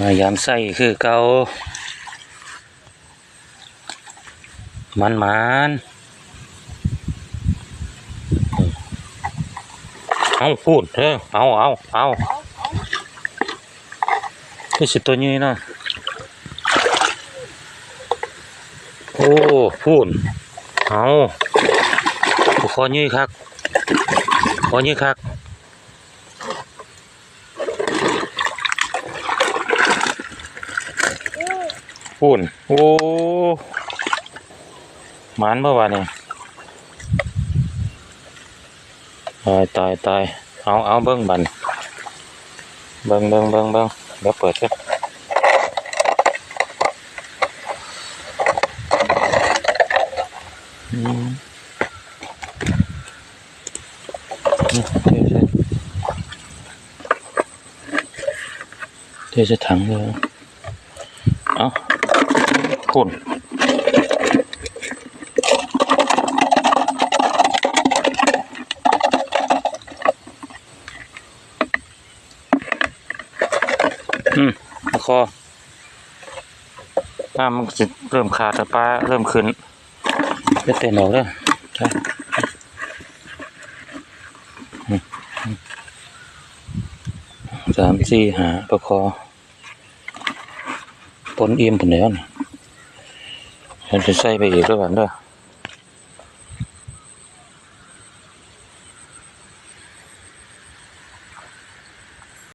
มายามใส่คือเกามันมันเอาพูดเออเอาเอาเอานี่สิตัวนี้นะโอ้พูดเอาขอยื้อคักขอยื้อคัก พูนโอ้หมันเมื่อวานนี่ตายตายตายเอาเอาเบิ้งบันเบิ้งเบิ้งเบิ้งเบิ้งเดี๋ยวเปิดกันอืมนี่เทใส่เทใส่ถังเลยเอา คุณอืมแล้วคอน้ำมันจะเริ่มขาดแต่ปลาเริ่มขึ้นจะเต้นออกแล้วใช่อืมอืมสามสี่หาประคอปนเอี่ยมผนแล้วนี่ฉันจะ ใส่ไปอีกด้วยกันเด้อ